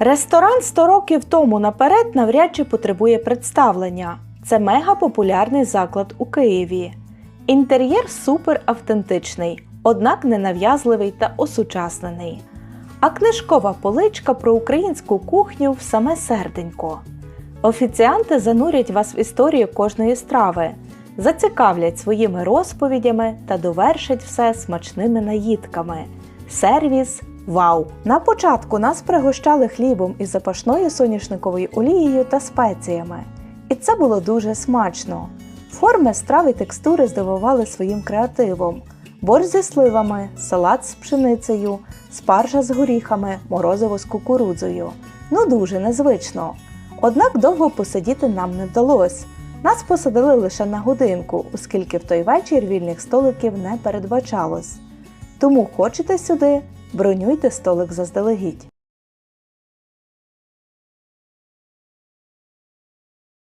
Ресторан 100 років тому наперед навряд чи потребує представлення. Це мега популярний заклад у Києві. Інтер'єр супер автентичний, однак ненав'язливий та осучаснений. А книжкова поличка про українську кухню в саме серденько. Офіціанти занурять вас в історію кожної страви, зацікавлять своїми розповідями та довершать все смачними наїдками. Сервіс вау! На початку нас пригощали хлібом із запашною соняшниковою олією та спеціями. І це було дуже смачно. Форми страв і текстури здивували своїм креативом: борщ зі сливами, салат з пшеницею, спаржа з горіхами, морозиво з кукурудзою. Ну дуже незвично. Однак довго посидіти нам не вдалося. Нас посадили лише на годинку, оскільки в той вечір вільних столиків не передбачалось. Тому хочете сюди, бронюйте столик заздалегідь.